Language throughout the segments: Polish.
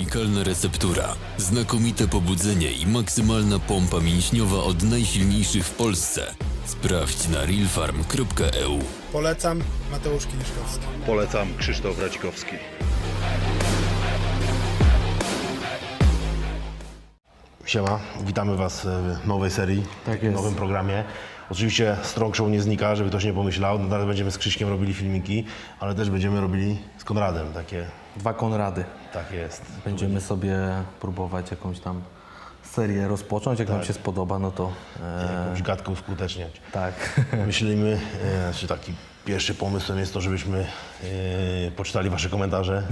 unikalna receptura, znakomite pobudzenie i maksymalna pompa mięśniowa od najsilniejszych w Polsce. Sprawdź na realfarm.eu. Polecam Mateusz Kiniszkowski. Polecam Krzysztof Raćkowski. Siema, witamy Was w nowej serii, Tak w nowym programie. Oczywiście Strong Show nie znika, żeby ktoś nie pomyślał. Nadal będziemy z Krzyśkiem robili filmiki, ale też będziemy robili z Konradem. Takie, Dwa Konrady. tak jest. Będziemy sobie próbować jakąś tam serię rozpocząć. Jak nam się spodoba, no to e, Jakąś gadkę uskuteczniać. tak. Myślimy, e, znaczy taki pierwszy pomysłem jest to, żebyśmy e, poczytali Wasze komentarze.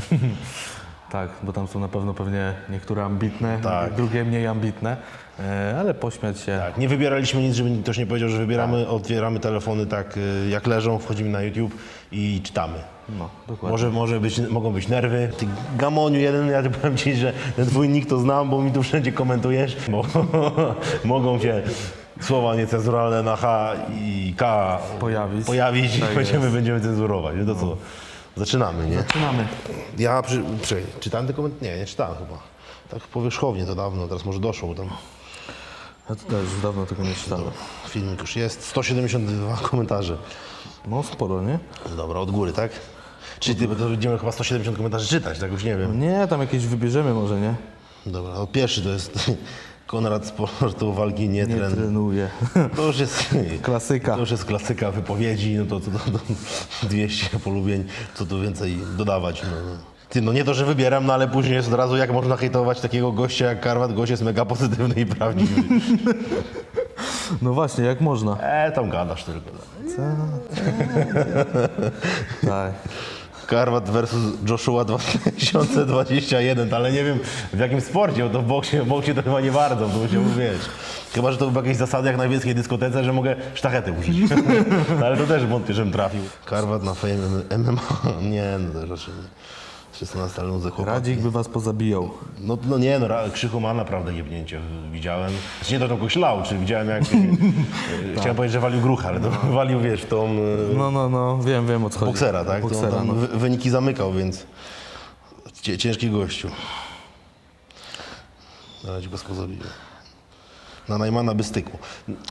tak, bo tam są na pewno pewnie niektóre ambitne, Tak. drugie mniej ambitne, e, ale pośmiać się. Tak, nie wybieraliśmy nic, żeby ktoś nie powiedział, że wybieramy, otwieramy telefony tak e, jak leżą, wchodzimy na YouTube i czytamy. No, dokładnie. Może, może być, mogą być nerwy. Ty gamoniu jeden, ja powiem ci, że ten twój nick to znam, bo mi tu wszędzie komentujesz. Bo mogą się słowa niecenzuralne na H i K Pojawić. pojawić i Tak będziemy, będziemy cenzurować. No to co? Zaczynamy, nie? Zaczynamy. Ja przy, przy, czytałem te komentarze? Nie, nie czytałem chyba. Tak powierzchownie to dawno, teraz może doszło, bo tam Ja to też już dawno tego nie czytałem. filmik już jest. 172 komentarze. No sporo, nie? Dobra, od góry, tak? Czyli ty, bo to będziemy chyba 170 komentarzy czytać, tak już nie wiem. Nie, tam jakieś wybierzemy może, nie? Dobra, no pierwszy to jest Konrad Sportu Walki nie, Nie tren. trenuję. To już jest Klasyka. To już jest klasyka wypowiedzi, no to, to, to, to 200 polubień, co tu więcej dodawać. No. Ty, no nie to, że wybieram, no ale później jest od razu, jak można hejtować takiego gościa jak Karwat, gość jest mega pozytywny i prawdziwy. No właśnie, jak można. E, tam gadasz tylko. Tak. Karwat versus Joshua 2021, ale nie wiem w jakim sporcie, bo to w boksie, w boksie to chyba nie bardzo, to musiałbym wiedzieć. Chyba, że to były jakieś zasady jak na wiejskiej dyskotece, że mogę sztachety użyć. ale to też wątpię, żebym trafił. Karwat na fame MMA, nie, no to raczej nie. 16 ale nudzę chłopaki. Radzik by was pozabijał. No, no nie, no Ra- Krzychu ma naprawdę jebnięcie, widziałem. Znaczy nie to, że go ślał, czy widziałem jak, e, chciałem powiedzieć, że walił grucha, ale to walił, wiesz, w tą... e, No, no, no, wiem, wiem o co chodzi. Boksera, tak? To Boksera, on no. tam wy- wyniki zamykał, więc cie- ciężki gościu. Na razie go. Na Najmana by stykło.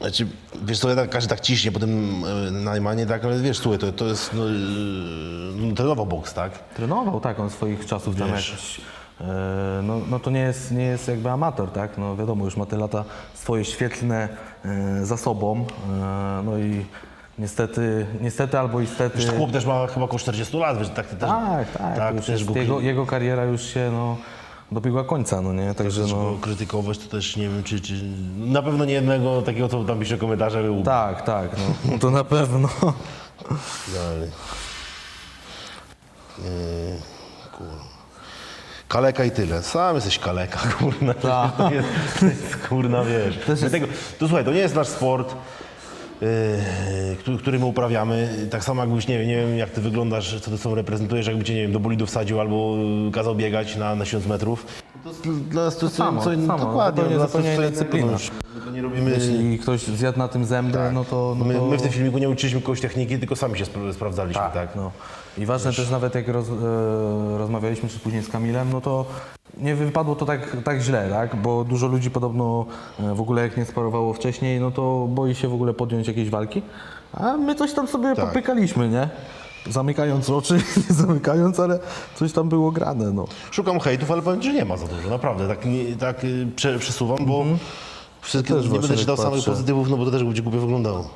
Znaczy, wiesz co, ja tak, każdy tak ciśnie po tym e, Najmanie, tak, ale wiesz, słuchaj, to, to jest, no, e, no, trenował boks, tak? Trenował, tak, on swoich czasów tam Wiesz. jakiś... e, No, no to nie jest, nie jest jakby amator, tak? No wiadomo, już ma te lata swoje świetlne e, za sobą. E, no i niestety, niestety albo istety... Wiesz, chłop też ma chyba około 40 lat, wiesz, tak, Tak, tak. tak już też jego, jego kariera już się no, dobiegła końca, no nie? Także też no... go krytykować, to też nie wiem, czy, czy na pewno nie jednego takiego, co tam pisze komentarze, był Tak, tak, no, no to na pewno. Dalej. Yy, kurwa. Kaleka i tyle. Sam jesteś kaleka, kurna. To jest, to jest kurna, wiesz. My Tego, to słuchaj, to nie jest nasz sport, yy, który, który my uprawiamy. Tak samo jakbyś, nie wiem, nie wiem jak ty wyglądasz, co ty sobą reprezentujesz, jakby cię, nie wiem, do bolidu wsadził albo kazał biegać na, na 1000 metrów. To jest dla nas to jest samo, co, samo. dokładnie. Zupełnie- to inna dyscyplina. Robimy... Jeśli ktoś zjadł na tym zęby, no to... No My, to... my w tym filmiku nie uczyliśmy kogoś techniki, tylko sami się spra- sprawdzaliśmy, tak? Tak, no. I ważne też nawet jak roz, e, rozmawialiśmy czy później z Kamilem, no to nie wypadło to tak, tak źle, tak? Bo dużo ludzi podobno e, w ogóle jak nie sparowało wcześniej, no to boi się w ogóle podjąć jakieś walki. A my coś tam sobie Tak. popykaliśmy, nie? Zamykając oczy, nie zamykając, ale coś tam było grane, no. Szukam hejtów, ale powiem, ci, że nie ma za dużo, naprawdę. Tak, nie, tak y, prze, przesuwam, bo wszystkie, też nie właśnie będę tak czytał samych patrzę. pozytywów, no bo to też będzie głupio wyglądało.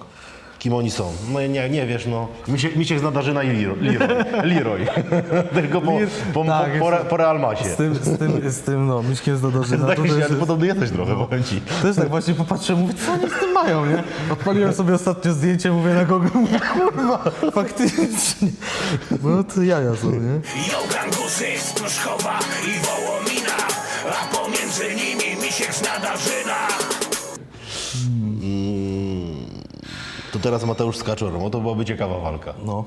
Kim oni są? No nie, nie wiesz, no. Misiek, Misiek zna Darzyna i Leroy. Leroy. Leroy. Tylko po, po, tak, po, po, jest- po Real Masie. Z tym, z tym, z tym no, Miśkiem z Dodorzyna, Tak to się, też ale jest, podobny jesteś trochę, powiem ci. też tak właśnie popatrzyłem, mówię, co oni z tym mają, nie? Odpaliłem sobie ostatnio zdjęcie, mówię na kogo, mówię, kurwa, faktycznie. No to jaja są, nie? Jogangusy z Pruszkowa i Wołomina A pomiędzy nimi Misiek z Nadarzyna teraz Mateusz z Kaczorą, o to byłaby ciekawa walka. No.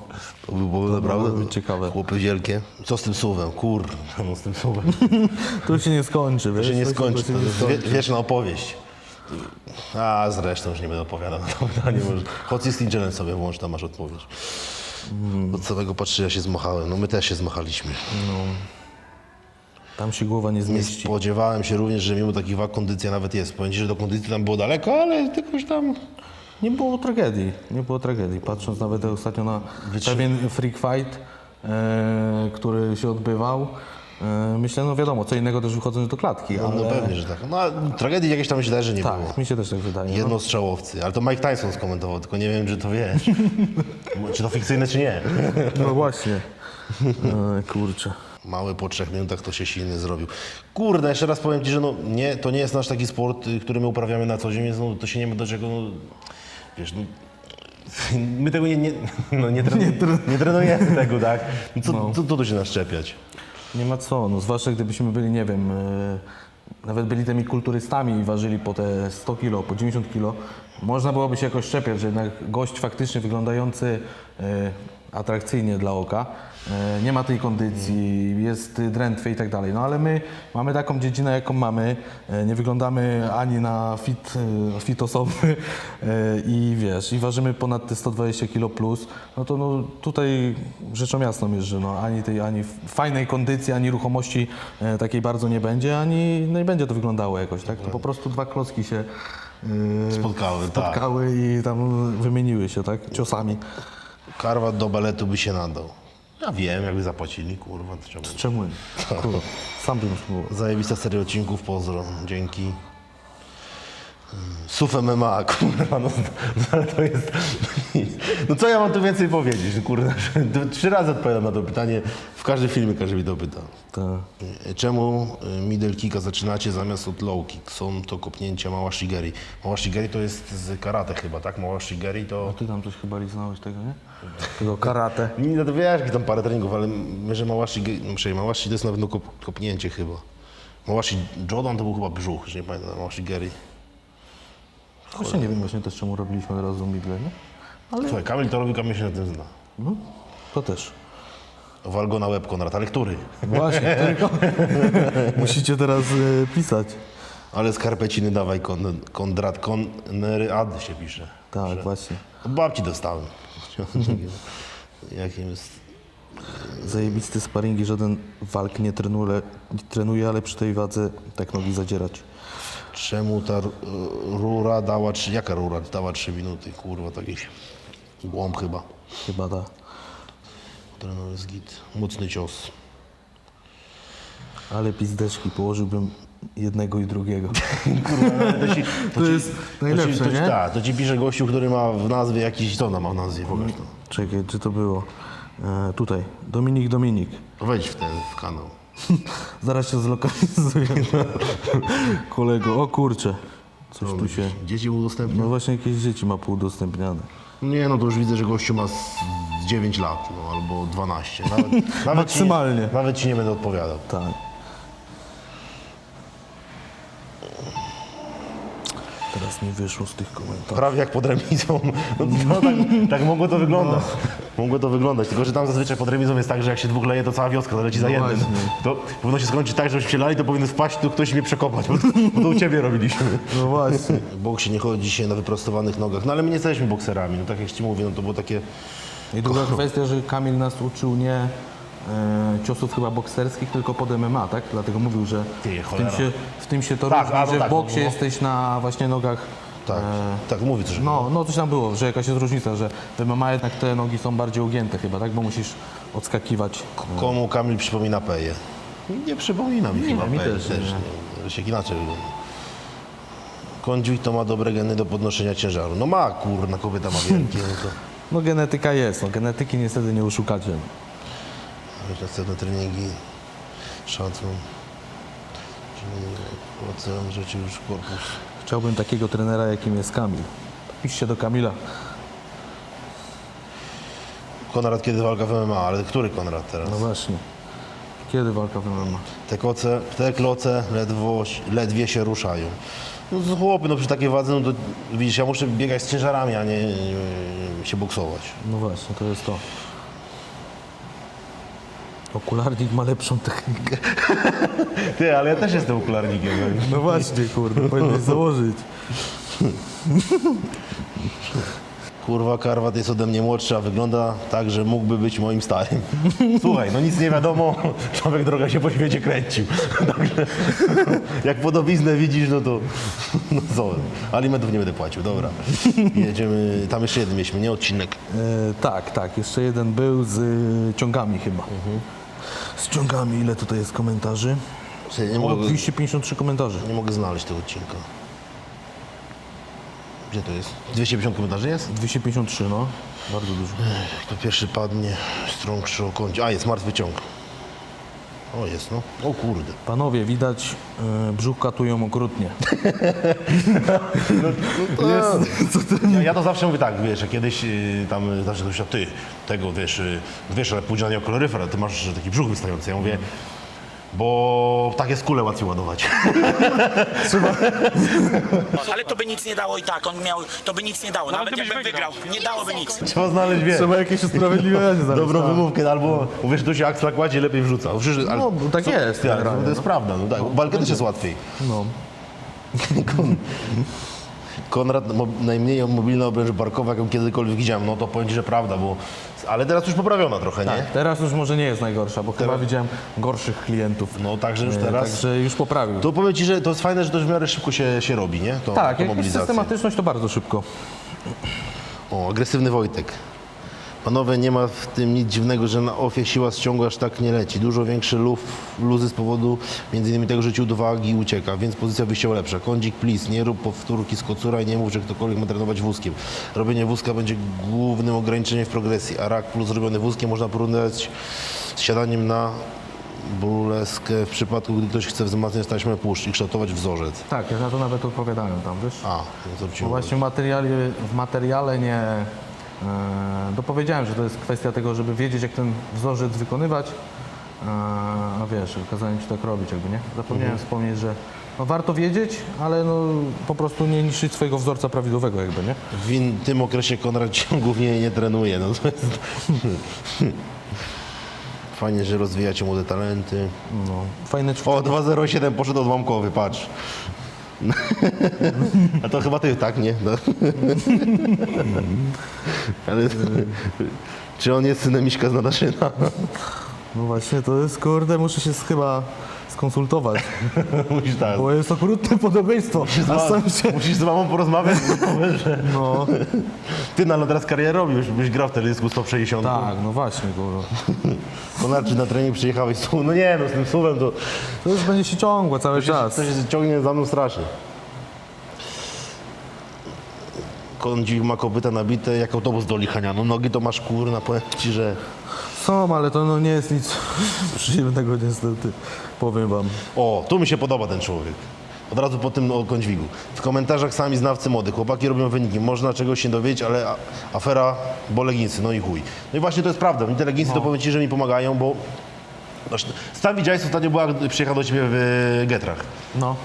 To by było naprawdę ciekawe. Chłopy wielkie. Co z tym suwem? Kur, no z tym suwem. To się nie skończy, wiesz? To się nie skończy, to nie jest wie, wieczna opowieść. A zresztą już nie będę opowiadał na to pytanie. System Challenge sobie włącz, tam masz odpowiedź. Od samego patrzenia się zmachałem. No my też się zmachaliśmy. Tam się głowa nie Nie zmieści. spodziewałem się również, że mimo takich wag kondycja nawet jest. Powiem ci, że do kondycji tam było daleko, ale jakoś tam... Nie było tragedii, nie było tragedii. Patrząc nawet ostatnio na pewien freak fight, e, który się odbywał, e, myślę, no wiadomo, co innego też wychodząc do klatki, No, ale no pewnie, że tak. No, a tragedii jakieś tam myślę, że nie było. tak, mi się też tak wydaje. No. Jednostrzałowcy, ale to Mike Tyson skomentował, tylko nie wiem, czy to wiesz. czy to fikcyjne, czy nie. No właśnie. E, kurczę. Mały po trzech minutach to się silny zrobił. Kurde, jeszcze raz powiem Ci, że no, nie, to nie jest nasz taki sport, y, który my uprawiamy na co dzień, więc no, to się nie ma do czego, no, wiesz, no, my tego nie, nie, no, nie, tren, nie, trenujemy tego, tak? No, co, co, co tu się naszczepiać? Nie ma co, no zwłaszcza gdybyśmy byli, nie wiem, e, nawet byli tymi kulturystami i ważyli po te 100 kilo, po 90 kilo, można byłoby się jakoś szczepiać, że jednak gość faktycznie wyglądający e, atrakcyjnie dla oka, e, nie ma tej kondycji, jest drętwy i tak dalej. No ale my mamy taką dziedzinę, jaką mamy, e, nie wyglądamy ani na fit, e, fit osoby i wiesz, i ważymy ponad te 120 kilo plus, no to no, tutaj rzeczą jasną jest, że no, ani tej ani fajnej kondycji, ani ruchomości takiej bardzo nie będzie, ani no i będzie to wyglądało jakoś, tak? To po prostu dwa klocki się e, Spotkały, tak. spotkały i tam wymieniły się, tak? Ciosami. Karwat do baletu by się nadał. Ja wiem, jakby zapłacili, kurwa, to czemu? Czemu? nie? Kurwa, sam bym spróbował. Zajebista seria odcinków, pozdro, dzięki. Suf MMA, kurwa, no, no ale to jest... No co ja mam tu więcej powiedzieć, no, kurwa, trzy razy odpowiadam na to pytanie, w każdym filmie każdy mi to pyta. Tak. Czemu y, middle kicka zaczynacie zamiast od low kick? Są to kopnięcia mała shigeri. Mała shigeri to jest z karate chyba, tak? Mała shigeri to... Ty tam coś chyba liznąłeś tego, nie? Tego karate. Nie, no to wiesz, tam parę treningów, ale my, że małashi, no, przecież małashi to jest na pewno kop, kopnięcie chyba. Małashi Jordan to był chyba brzuch, że nie pamiętam, małashi Gary. Właśnie nie wiem właśnie też czemu robiliśmy od razu midle, nie? Słuchaj, Kamil to robi, Kamil się na tym zna. No, to też. Wal go na łeb, Konrad, ale który? Właśnie, tylko musicie teraz e, pisać. Ale skarpeciny dawaj, kon, Kondrat, Konrad się pisze. Tak, właśnie. Od babci dostałem. Jakim jest... Zajebisty sparingi, żaden walk nie trenuje, nie trenuje, ale przy tej wadze tak nogi zadzierać. Czemu ta rura dała, trzy, jaka rura dała 3 minuty? Kurwa, to jakiś głąb chyba. Chyba da. Trener jest git. Mocny cios. Ale pizdeczki, położyłbym jednego i drugiego. To, ci, To jest najlepsze, to ci, to, ci- nie? Tak, to ci pisze gościu, który ma w nazwie jakiś, co ona ma w nazwie, pokaż to. Czekaj, czy to było? E, tutaj, Dominik Dominik. Wejdź w ten, w kanał. Zaraz się zlokalizuję. Kolego, o kurczę. Coś tu się... Dzieci udostępnią? No właśnie jakieś dzieci ma półudostępniane. Nie, no to już widzę, że gościu ma z 9 lat, no, albo 12. Nawet, nawet Maksymalnie. Ci nie, nawet ci nie będę odpowiadał. Tak. Teraz mi wyszło z tych komentarzy. Prawie jak pod remizą. No, no, tak, tak mogło to wyglądać. Mogło to wyglądać, tylko że tam zazwyczaj pod remizą jest tak, że jak się dwóch leje, to cała wioska zaleci za No jednym. właśnie. To powinno się skończyć tak, że się lali, to powinien wpaść, tu ktoś mnie przekopać, bo to, bo to u ciebie robiliśmy. No właśnie. W boksie nie chodzi dzisiaj na wyprostowanych nogach, no ale my nie jesteśmy bokserami, no tak jak ci mówię, no to było takie... I druga kwestia, że Kamil nas uczył nie e, ciosów chyba bokserskich, tylko pod MMA, tak? Dlatego mówił, że Ty, w tym cholera. się, w tym się to Tak, różni, a, no że tak, w boksie no. jesteś na właśnie nogach. Tak, tak, mówi coś. No, no coś tam było, że jakaś jest różnica, że w MMA jednak te nogi są bardziej ugięte chyba, tak? Bo musisz odskakiwać. Komu Kamil przypomina Peję? Nie przypomina mi chyba mi Peję też nie. nie. Się inaczej wygląda. To ma dobre geny do podnoszenia ciężaru. No ma, kurna, kobieta ma wielkie, no to... No genetyka jest, no genetyki niestety nie oszukacie. Następne treningi, szacun. Ocean rzeczy już korpus. Chciałbym takiego trenera, jakim jest Kamil. Piszcie do Kamila. Konrad kiedy walka w MMA, ale który Konrad teraz? No właśnie. Kiedy walka w MMA? Te koce, te kloce ledwo, ledwie się ruszają. No to chłopy, no przy takiej wadze, no to widzisz, ja muszę biegać z ciężarami, a nie, nie się boksować. No właśnie, to jest to. Okularnik ma lepszą technikę. Ty, ale ja też jestem okularnikiem. No właśnie, kurde, powinieneś założyć. Kurwa, Karwat jest ode mnie młodszy, a wygląda tak, że mógłby być moim starym. Słuchaj, no nic nie wiadomo, człowiek droga się po świecie kręcił. Także jak podobiznę widzisz, no to no co, alimentów nie będę płacił, dobra. Jedziemy, tam jeszcze jeden mieliśmy, nie odcinek. E, tak, tak. Jeszcze jeden był z y, ciągami chyba. Z ciągami. Ile tutaj jest komentarzy? Słuchaj, Nie O, mogę, 253 komentarzy. nie mogę znaleźć tego odcinka. Gdzie to jest? 250 komentarzy jest? 253, no. Bardzo dużo. To pierwszy padnie, strąg przy okącie. A, jest martwy ciąg. O, jest no. O kurde. Panowie, widać, y, brzuch katują okrutnie. Ja, ja to zawsze mówię tak, wiesz, że kiedyś y, tam zawsze ktoś ty, tego, wiesz, y, wiesz, ale pójdzie na niego koloryfer, ale ty masz taki brzuch wystający. Ja mówię, bo tak jest kulę łatwiej ładować. Ale to by nic nie dało i tak, on miał, to by nic nie dało, nawet jakbym wygrał, nie dałoby nic. Trzeba znaleźć, wiesz, Trzeba jakieś usprawiedliwienie znaleźć. dobrą tak. wymówkę, albo mówisz, tu się aksla kładzie, lepiej wrzuca. Przecież, ale, No, bo tak co- jest, tak, generalnie, to jest no. prawda, no tak, walkę też jest łatwiej. No. Kon... Konrad, najmniej mobilna obręcz barkowa, jaką kiedykolwiek widziałem, no to powiem Ci, że prawda, bo... Ale teraz już poprawiona trochę, nie? Tak, teraz już może nie jest najgorsza, bo chyba widziałem gorszych klientów. No także już E, teraz... Także już poprawił. To powiem Ci, że to jest fajne, że to w miarę szybko się, się robi, nie? To, tak, to jak jest systematyczność, to bardzo szybko. O, agresywny Wojtek. Panowie, nie ma w tym nic dziwnego, że na ofie siła z ciągu aż tak nie leci. Dużo większy luz, luzy z powodu m.in. tego, że ci ucieka, więc pozycja wyjściowa lepsza. Kądzik, please, nie rób powtórki z kocura i nie mów, że ktokolwiek ma trenować wózkiem. Robienie wózka będzie głównym ograniczeniem w progresji, a rak plus robiony wózkiem można porównać z siadaniem na burleskę w przypadku, gdy ktoś chce wzmacniać taśmę puszcz i kształtować wzorzec. Tak, ja na to nawet odpowiadałem tam, wiesz? A, no to Bo właśnie w materiale, w materiale nie dopowiedziałem, że to jest kwestia tego, żeby wiedzieć, jak ten wzorzec wykonywać. E, a wiesz, kazałem ci tak robić, jakby nie? Zapomniałem Mhm. wspomnieć, że no, warto wiedzieć, ale no, po prostu nie niszczyć swojego wzorca prawidłowego, jakby nie? W tym okresie Konrad ciągów nie, nie trenuje. No to jest... Fajnie, że rozwijacie młode talenty. No, fajne ćwiczenie. O, 2.07 poszedł odłamkowy, patrz. A to chyba ty, tak, nie? No. Ale czy on jest synem Miśka z Nadaszyna? No właśnie, to jest, kurde, muszę się chyba skonsultować, Musisz tak. bo jest okrutne podobieństwo. Musisz z, A sam się... musisz z mamą porozmawiać. No, Ty no, ale teraz karierę robisz, byś grał w teledysku 160. tak, no właśnie, kurwa. Konrad, czy na trening przyjechałeś z No nie, no z tym suwem to... To już będzie się ciągło cały czas. To się ciągnie za mną strasznie. Kądzik ma kopyta nabite jak autobus do lichania. No nogi to masz kurna, powiem ci, że... Są, ale to no nie jest nic przyjemnego niestety, powiem wam. O, tu mi się podoba ten człowiek. Od razu po tym Kądźwigu. W komentarzach sami znawcy mody. Chłopaki robią wyniki. Można czegoś się dowiedzieć, ale a- afera, bo leginsy, no i chuj. No i właśnie to jest prawda. Mi te leginsy to powiem ci, że mi pomagają, bo... Zresztą, Sam widziałeś, ostatnio była, gdy przyjechał do ciebie w Getrach. No,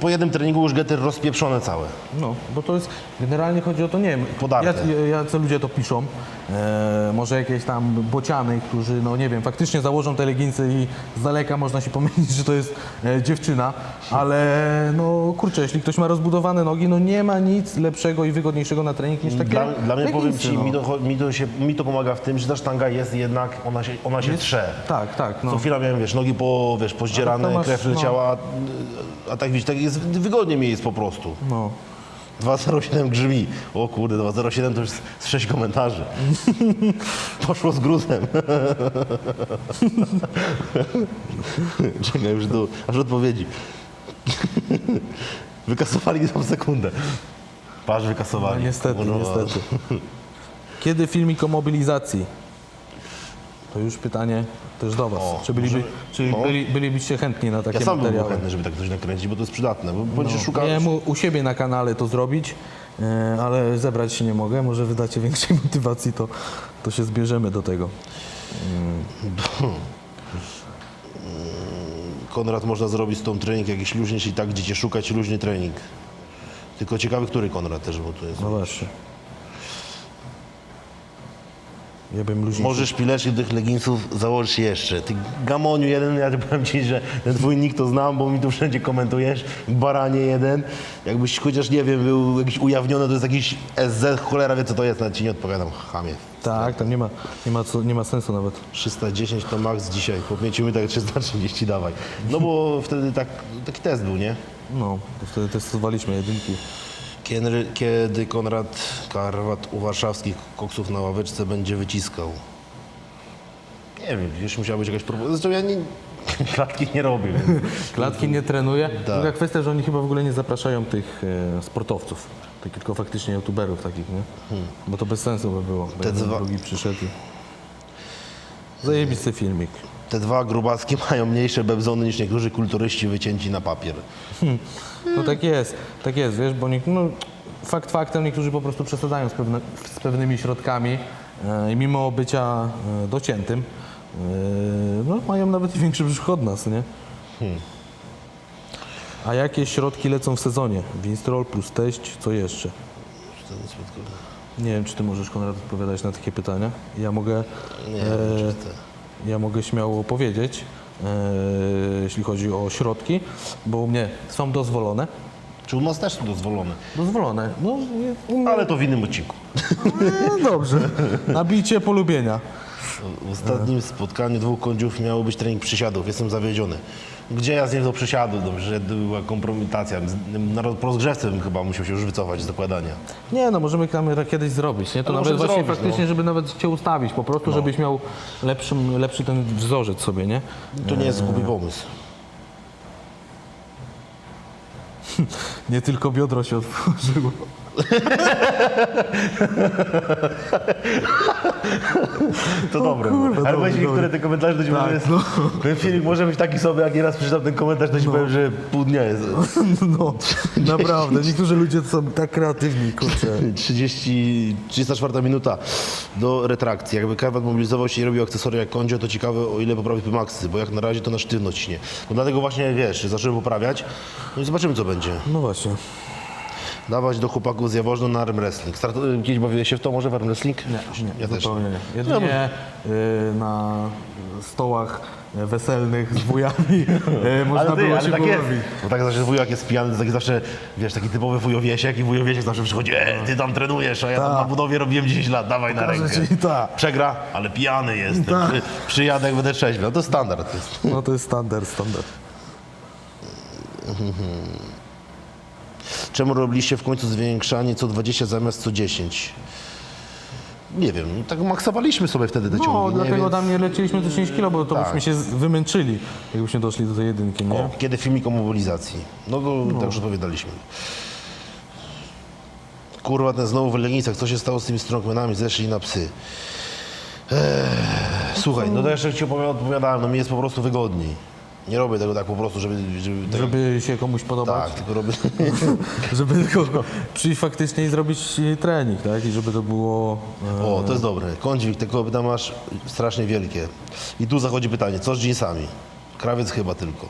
Po jednym treningu już Getter rozpieprzone całe. no, bo to jest, generalnie chodzi o to, nie wiem, Podarte. jacy, jacy ludzie to piszą, e, może jakieś tam bociany, którzy, no nie wiem, faktycznie założą te leginsy i z daleka można się pomylić, że to jest e, dziewczyna, ale no kurczę, jeśli ktoś ma rozbudowane nogi, no nie ma nic lepszego i wygodniejszego na trening niż takie Dla, dla mnie powiem leginsy, ci, no. mi, to, mi, to się, mi to pomaga w tym, że ta sztanga jest jednak, ona się, ona się trze. Tak, tak, no. Co chwila miałem, wiesz, nogi po, wiesz, pozdzierane, masz, krew no. leciała, a, a tak widzisz, tak jest, wygodnie mi jest po prostu. no. 207 grzmi. O kurde, 207 to już z 6 komentarzy. Poszło z gruzem. Czekaj już tu, aż odpowiedzi. Wykasowali tą sekundę. Patrz, No wykasowali. niestety, Kurwa. niestety. Kiedy filmik o mobilizacji? To już pytanie też do Was. O, czy byliby, może- czy no. byli, bylibyście chętni na takie Ja sam bym był materiały? chętny, żeby tak coś nakręcić, bo to jest przydatne. Bo będziesz szukał... Miałem u, u siebie na kanale to zrobić, e, ale zebrać się nie mogę. Może wydacie większej motywacji, to, to się zbierzemy do tego. Konrad można zrobić z tą trening jakiś luźny, jeśli tak, gdzie cię szukać, luźny trening. Tylko ciekawy, który Konrad też, bo to jest... No właśnie. Ja bym. Możesz szpileczki do tych leginsów założyć jeszcze. Ty gamoniu jeden, ja powiem ci, że ten twój nick to znam, bo mi tu wszędzie komentujesz. Baranie jeden. Jakbyś chociaż, nie wiem, był jakiś ujawniony, to jest jakiś SZ, cholera wie co to jest, nawet ci nie odpowiadam, chamie. Tak, tam nie ma, nie ma, co, nie ma sensu nawet. 310 to max dzisiaj, po 5 minutach 330 dawaj. No bo wtedy tak, taki test był, nie? No, to wtedy testowaliśmy jedynki. Kiedy, kiedy Konrad Karwat u warszawskich koksów na ławeczce będzie wyciskał? Nie wiem, już musiała być jakaś propozycja. Zresztą ja nie, klatki nie robię, więc... Klatki nie trenuje. Tak. Druga kwestia, że oni chyba w ogóle nie zapraszają tych e, sportowców, tak, tylko faktycznie youtuberów takich, nie? Bo to bez sensu by było. Te dwa- drugi przyszedł. Zajebisty filmik. Te dwa grubaski mają mniejsze bebzony niż niektórzy kulturyści wycięci na papier. No tak jest, tak jest, wiesz, bo nie, no, fakt faktem niektórzy po prostu przesadzają z, pewne, z pewnymi środkami e, i mimo bycia e, dociętym, e, no, mają nawet większy brzuch od nas, nie? A jakie środki lecą w sezonie? Winstrol plus teść, co jeszcze? Nie wiem, czy ty możesz, Konrad, odpowiadać na takie pytania. Ja mogę, Nie, e, czyste. Ja mogę śmiało powiedzieć, e, jeśli chodzi o środki, bo u mnie są dozwolone. Czy u nas też to dozwolone? Dozwolone. No, u mnie, Ale to w innym odcinku. no dobrze. Nabicie polubienia. W ostatnim spotkaniu dwóch kądziów miało być trening przysiadów. Jestem zawiedziony. Gdzie ja z nim do przysiadu? Dobrze, że była kompromitacja. Na rozgrzewce bym chyba musiał się już wycofać z dokładania. Nie no, możemy kamerę kiedyś zrobić, nie? To Ale nawet możemy właśnie zrobić, faktycznie, no. żeby nawet cię ustawić po prostu, żebyś miał lepszy, lepszy ten wzorzec sobie, nie? To nie jest głupi pomysł. Nie tylko biodro się otworzyło. To dobre. kurwa, Ale dobre, weź niektóre dobre. te komentarze, to ci Tak, powiem, no. ten filmik może być taki sobie, jak nieraz przeczytam ten komentarz, to ci powiem, że pół dnia jest. No, naprawdę. Niektórzy ludzie są tak kreatywni, kurczę. 30, 34 minuta do retrakcji. Jakby Karwat mobilizował się i robił akcesoria jak kondzio, to ciekawe o ile poprawi Pimaxy, bo jak na razie to na sztywność nie. No dlatego właśnie, wiesz, zacząłem poprawiać. No i zobaczymy co będzie. No właśnie. Dawać do chłopaków z Jaworzna na arm wrestling. Start, kiedyś bawiłeś się w to może w arm wrestling? Nie, nie, ja też. zupełnie nie. Jedynie y, na stołach weselnych z wujami y, można ty, było się tak jest. pobawić. Bo tak zawsze wujak jest pijany, to taki zawsze, wiesz, taki typowy wujowiesiek i wujowiesiek zawsze przychodzi, e, ty tam trenujesz, a ja tam Tak. na budowie robiłem 10 lat, dawaj na Pokażę rękę. ci, tak. Przegra, ale pijany jestem. Tak. Przy, przyjadę jak będę trzeźwy. No to standard jest. No to jest standard, standard. Czemu robiliście w końcu zwiększanie co 20 zamiast co 10? Nie wiem, tak maksowaliśmy sobie wtedy te No, ciągi. nie? dlatego Więc- tam nie lecieliśmy do 10 kg, bo to Tak. byśmy się z- wymęczyli, jakbyśmy doszli do tej jedynki, nie? O, kiedy filmik o mobilizacji? No to tak już odpowiadaliśmy. Kurwa, ten znowu w Legnicach. Co się stało z tymi strongmanami? Zeszli na psy. Eee, słuchaj, no to jeszcze ci opowiada- odpowiadałem, no mi jest po prostu wygodniej. Nie robię tego tak po prostu, żeby... Żeby, tego, Żeby się komuś podobać, tak, tylko robię... żeby tylko przyjść faktycznie i zrobić e, trening, tak? I żeby to było... e, O, to jest dobre. Kądźwik, te kopyta masz strasznie wielkie. I tu zachodzi pytanie, co z jeansami? Krawiec chyba tylko.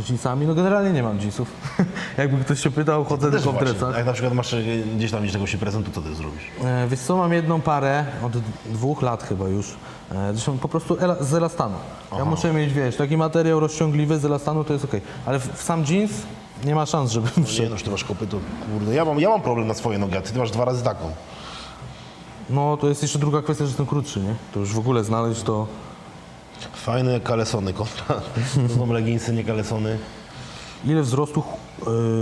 Z jeansami? No generalnie nie mam jeansów. Jakby ktoś się pytał, chodzę Też tylko w właśnie. dresach. Jak na przykład masz e, gdzieś tam gdzieś czegoś się prezentu, co ty zrobisz? E, Wiesz co, mam jedną parę od dwóch lat chyba już. E, Zresztą po prostu ela- z elastanu. Ja muszę mieć, wiesz, taki materiał rozciągliwy z elastanu to jest okej. Ale w, w sam jeans nie ma szans, żebym Nie wszedł. no, że ty masz kopyto, kurde. Ja mam, ja mam problem na swoje nogi, a ty masz dwa razy taką. No to jest jeszcze druga kwestia, że jestem krótszy, nie? To już w ogóle znaleźć to... Fajne kalesony kontra. To są leginsy, nie kalesony. Ile wzrostu ch-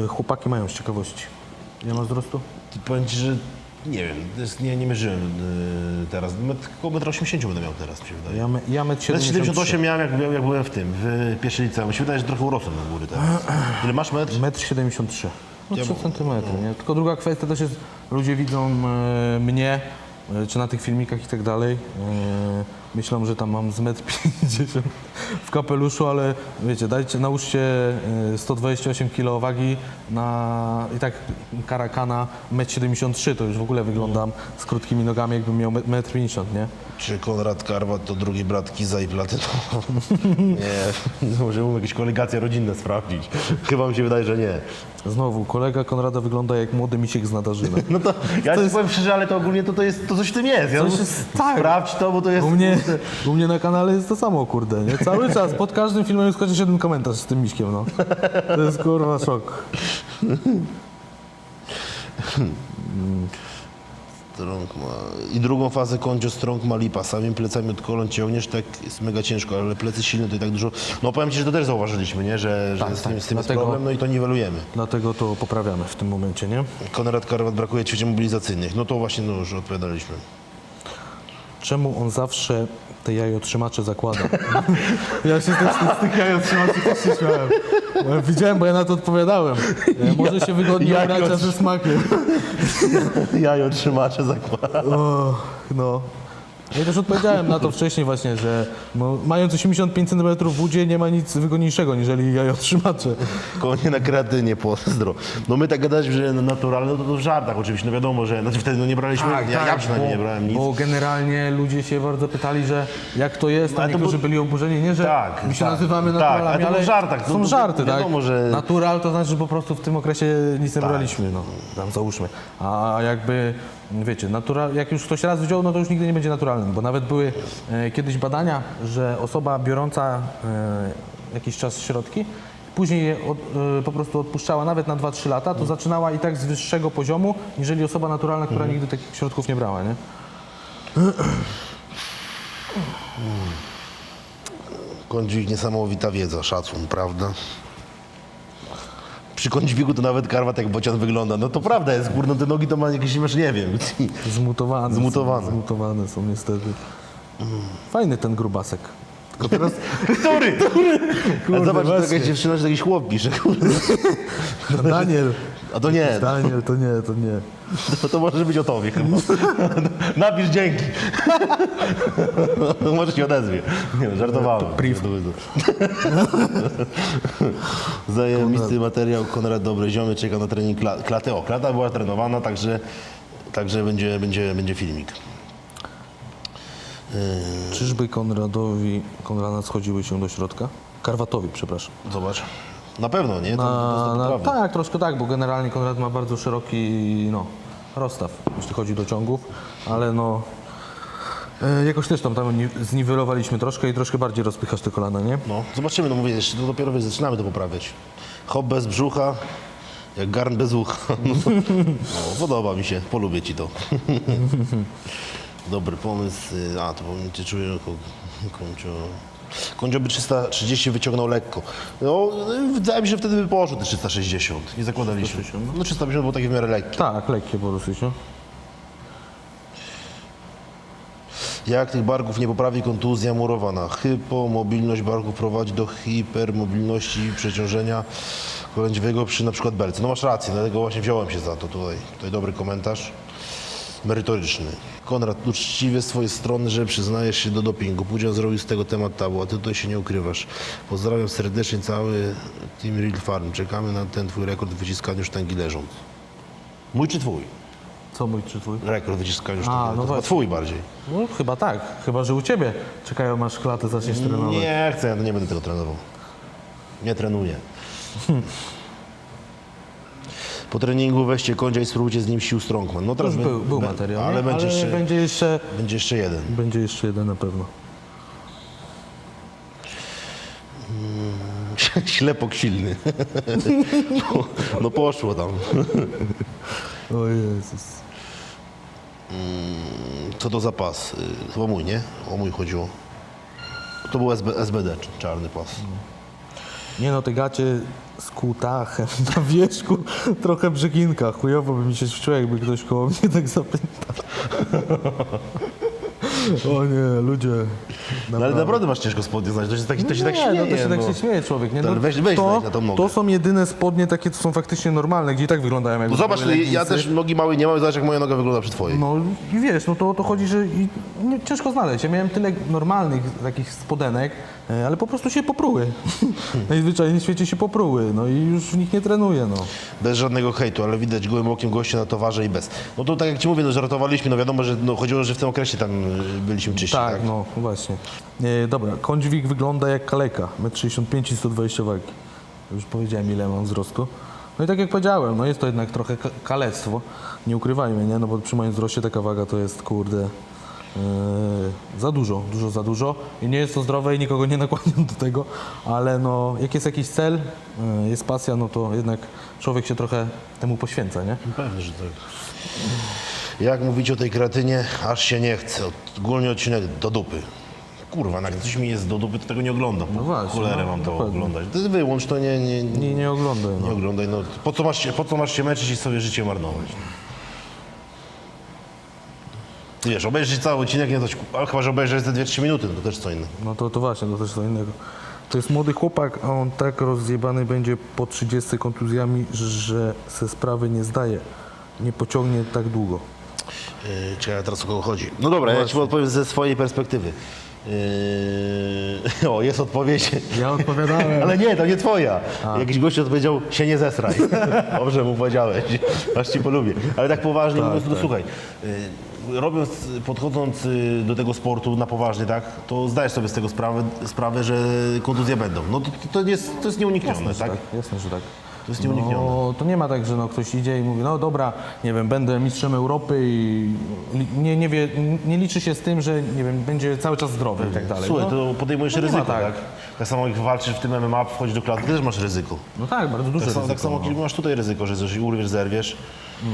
e, chłopaki mają z ciekawości? Ile ma wzrostu? Ty powiem ci, że nie wiem, jest, nie, nie mierzyłem yy, teraz. Met, około 1,80 m będę miał teraz, mi się wydaje. Ja, me, ja metr 73. 78 miałem, jak, byłem- jak byłem w tym, w pierwszej liceum. Mi się wydaje, że trochę urosłem na góry teraz. Ile masz metr? Metr 73. No Ja 3 mam- centymetry, nie? Tylko druga kwestia też jest, ludzie widzą e, mnie, e, czy na tych filmikach i tak dalej, e, myślą, że tam mam z metr 50 w kapeluszu, ale wiecie, dajcie, nałóżcie y, 128 kg wagi na i tak karakana 1,73 m, to już w ogóle wyglądam z krótkimi nogami, jakbym miał 1,50 m, nie? Czy Konrad Karwat to drugi brat Kiza i Platyno? nie, może mógł jakieś kolegacje rodzinne sprawdzić. Chyba mi się wydaje, że nie. Znowu, kolega Konrada wygląda jak młody misiek z Nadarzyna. No to ja ci jest- powiem szczerze, ale to ogólnie to, to jest, to coś w tym jest. Ja Coś jest- tak. Sprawdź to, bo to jest... U mnie, u mnie na kanale jest to samo, kurde, nie? Cały czas, pod każdym filmem jest chociaż jeden komentarz z tym miśkiem, no. To jest kurwa szok. Strong ma... I drugą fazę koncio strong ma lipa. Samymi plecami od kolon ciągniesz, tak jest mega ciężko, ale plecy silne to i tak dużo. No powiem ci, że to też zauważyliśmy, nie? Że, że Tak, z tym, tak. z tym jest Dlatego- problem, no i to niwelujemy. Dlatego to poprawiamy w tym momencie, nie? Konrad Karwat brakuje ćwiczeń mobilizacyjnych. No to właśnie no, już odpowiadaliśmy. Czemu on zawsze te jajotrzymacze zakłada? Ja się też z tych jajotrzymaczy też się śmiałem. Bo ja Widziałem, bo ja na to odpowiadałem. Może się wygodnie jak bracia od- ze smakiem. Jajo trzymacze zakłada. O, no. Ja też odpowiedziałem na to wcześniej właśnie, że no, mając 85 cm w udzie nie ma nic wygodniejszego niżeli jajotrzymacze. Konie na kreatynie, pozdro. No my tak gadaliśmy, że naturalne, no to, to w żartach oczywiście. No wiadomo, że znaczy wtedy no nie braliśmy, ja, ja przynajmniej bo, nie brałem nic. Bo generalnie ludzie się bardzo pytali, że jak to jest, a Ale to niektórzy byli oburzeni, nie, że Tak, my się tak, nazywamy tak, naturalami, ale to żartach, to- są to żarty, wiadomo, tak? że- Natural to znaczy, że po prostu w tym okresie nic Tak. nie braliśmy, no, tam załóżmy. A jakby, wiecie, natural, jak już ktoś raz wziął, no to już nigdy nie będzie naturalnym, bo nawet były e, kiedyś badania, że osoba biorąca e, jakiś czas środki, później je od, e, po prostu odpuszczała nawet na 2-3 lata, to zaczynała i tak z wyższego poziomu, niżeli osoba naturalna, która Mhm. nigdy takich środków nie brała, nie? Kądźwig niesamowita wiedza, szacun, prawda? Przy kądźwigu to nawet karwat jak bocian wygląda. No to prawda jest, górno te nogi to ma jakieś, masz nie wiem. Zmutowane. Zmutowane. Są, zmutowane są niestety. Fajny ten grubasek. Tylko teraz Który? Który? A zobacz, właśnie. jakaś dziewczyna, że jakiś chłop pisze. kurde. Daniel. A to nie, Daniel, to nie, to nie. to, to może być o tobie chyba. Napisz dzięki. może się odezwie. Nie, no, żartowałem. priv. Zajebisty materiał, Konrad Dobry Ziomy czeka na trening kla- klaty. O, klata była trenowana, także, także będzie, będzie, będzie filmik. Czyżby Konradowi, Konrada schodziły się do środka? Karwatowi, przepraszam. Zobacz. Na pewno, nie? To, Na, na, tak, troszkę tak, bo generalnie Konrad ma bardzo szeroki no, rozstaw, jeśli chodzi do ciągów, ale no e, jakoś też tam, tam ni- zniwelowaliśmy troszkę i troszkę bardziej rozpychasz te kolana, nie? No, zobaczymy, no mówię, jeszcze to dopiero wiesz, zaczynamy to poprawiać. Hop bez brzucha, jak garn bez ucha. No, podoba mi się, polubię ci to. Dobry pomysł. y, A, to powiem, czuję, ko- końcio... Końcio by 330 wyciągnął lekko. No, wydaje mi się, że wtedy by poszło te 360. Nie zakładaliśmy. No 350 było takie w miarę lekkie. Tak, lekkie po prostu, no. Jak tych barków nie poprawi kontuzja murowana? Hypomobilność barków prowadzi do hipermobilności i przeciążenia kolędziowego przy na przykład belce. No masz rację, dlatego właśnie wziąłem się za to tutaj. Tutaj dobry komentarz, merytoryczny. Konrad, uczciwie z twojej strony, że przyznajesz się do dopingu. Pudzian zrobił z tego temat tabu, a ty tutaj się nie ukrywasz. Pozdrawiam serdecznie cały Team Real Farm. Czekamy na ten twój rekord w wyciskaniu sztęgi leżąc. Mój czy twój? Co mój czy twój? Rekord w wyciskaniu A, no. Chyba właśnie. twój bardziej. No chyba tak, chyba że u ciebie czekają aż klatę zaczniesz trenować. Nie chcę, ja nie będę tego trenował. Nie trenuję. Po treningu weźcie konia i spróbujcie z nim sił strongman. No teraz Już be- był, był materiał, ale, nie? będzie, ale jeszcze, będzie jeszcze będzie jeszcze jeden. będzie jeszcze jeden na pewno. Ślepok silny. no, no poszło tam. O Jezus. Co to za pas? Y, Chyba mój, nie? O mój chodziło. To był SB, SBD, czy- czarny pas. Nie no, te gacie z kutachem na wierzchu, trochę brzyginka. Chujowo by mi się czuło, jakby ktoś koło mnie tak zapytał. O nie, ludzie. No ale naprawdę masz ciężko spodnie znaleźć, to się, taki, to się tak nie, śmieje. no to się tak no. się śmieje człowiek, nie? To No, weź- weź to, na tą nogę. to są jedyne spodnie takie, co są faktycznie normalne, gdzie i tak wyglądają jak No zobacz, ja leginsy. też nogi małej nie mam, zobacz jak moja noga wygląda przy twojej. No i wiesz, no to o to chodzi, że i, nie, ciężko znaleźć. Ja miałem tyle normalnych takich spodenek, ale po prostu się popruły. Najzwyczajniej w świecie się popruły, no i już w nich nie trenuję, no. Bez żadnego hejtu, ale widać gołym okiem goście na towarze i bez. No to tak jak ci mówię, no żartowaliśmy, no wiadomo, że no, chodziło, że w tym okresie tam y, byliśmy czyści, tak? Tak, no właśnie. E, dobra, Kądźwik wygląda jak kaleka, 1,65 m i 120 wagi. Już powiedziałem, ile mam wzrostu. No i tak jak powiedziałem, no jest to jednak trochę ka- kalectwo, nie ukrywajmy, nie? No bo przy moim wzroście taka waga to jest, kurde, e, za dużo, dużo za dużo. I nie jest to zdrowe i nikogo nie nakłaniam do tego, ale no jak jest jakiś cel, e, jest pasja, no to jednak człowiek się trochę temu poświęca, nie? Pewnie, że tak. Jak mówić o tej kreatynie, aż się nie chce. Ogólnie odcinek do dupy. Kurwa, jak coś mi jest do dupy, to tego nie oglądam. No właśnie, Cholerę no, mam to dokładnie. oglądać. Ty wyłącz to, nie, nie, nie, Nie, nie oglądaj, no. nie oglądaj. No, po, co masz się, po co masz się męczyć i sobie życie marnować? Wiesz, obejrzysz cały odcinek, nie to, ci- a chyba, że obejrzysz te 2-3 minuty, no to też co innego. No to, to właśnie, to też co innego. To jest młody chłopak, a on tak rozjebany będzie po 30 kontuzjami, że se sprawy nie zdaje. Nie pociągnie tak długo. Yy, czekaj, teraz o kogo chodzi. No dobra, ja ci odpowiem ze swojej perspektywy. Yy, o, jest odpowiedź. Ja odpowiadałem. Ale nie, to nie twoja. Jakiś gość odpowiedział, się nie zesraj. Dobrze mu powiedziałeś. Aż ci polubię. Ale tak poważnie, mówiąc, no słuchaj, yy, robiąc, podchodząc yy, do tego sportu na poważnie, tak, to zdajesz sobie z tego sprawę, sprawę że kontuzje będą. No to, to, jest, to jest nieuniknione, tak? tak, jasne, że tak. To jest nieuniknione. No, to nie ma tak, że no, ktoś idzie i mówi, no dobra, nie wiem, będę mistrzem Europy i nie, nie, wie, nie liczy się z tym, że nie wiem, będzie cały czas zdrowy i tak dalej. Słuchaj, no, to podejmujesz no ryzyko, tak. tak. tak? samo jak walczysz w tym MMA, wchodzisz do klatki, też masz ryzyko. no tak, bardzo duże Tak, samo- ryzyko. tak samo no. masz tutaj ryzyko, że coś urwiesz, zerwiesz.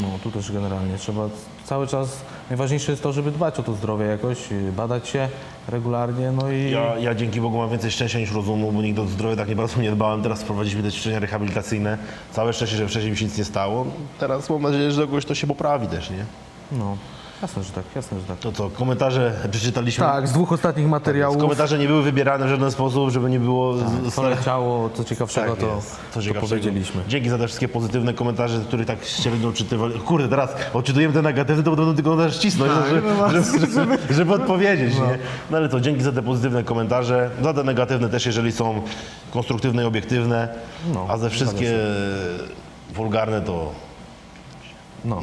No, tu też generalnie trzeba cały czas, najważniejsze jest to, żeby dbać o to zdrowie jakoś, y, badać się regularnie, no i... Ja, ja dzięki Bogu mam więcej szczęścia niż rozumu, bo nigdy o zdrowie tak nie bardzo nie dbałem. Teraz wprowadziliśmy te ćwiczenia rehabilitacyjne. Całe szczęście, że wcześniej mi się nic nie stało. Teraz mam nadzieję, że jakoś to się poprawi też, nie? No, jasne, że tak, jasne, że tak. To co, komentarze przeczytaliśmy? Tak, z dwóch ostatnich materiałów, Komentarze nie były wybierane w żaden sposób, żeby nie było... z- co leciało, co ciekawszego, Tak to, jest. Co to ciekawszego. powiedzieliśmy. Dzięki za te wszystkie pozytywne komentarze, których tak średnio odczytywali. Kurde, teraz odczytujemy te negatywne, to będą tylko nas ścisnąć, żeby, żeby, żeby, żeby odpowiedzieć, nie? No ale to dzięki za te pozytywne komentarze, za te negatywne też, jeżeli są konstruktywne i obiektywne, No, a ze wszystkie wulgarne to No,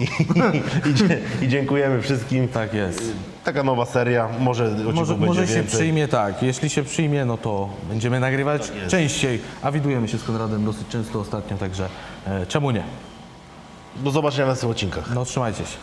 i, dzie- i dziękujemy wszystkim. tak jest. Taka nowa seria, może odcinków Może, będzie może się więcej. przyjmie tak, jeśli się przyjmie, no to będziemy nagrywać częściej, a widujemy się z Konradem dosyć często ostatnio, także e, czemu nie? Do zobaczenia na następnych odcinkach. No trzymajcie się.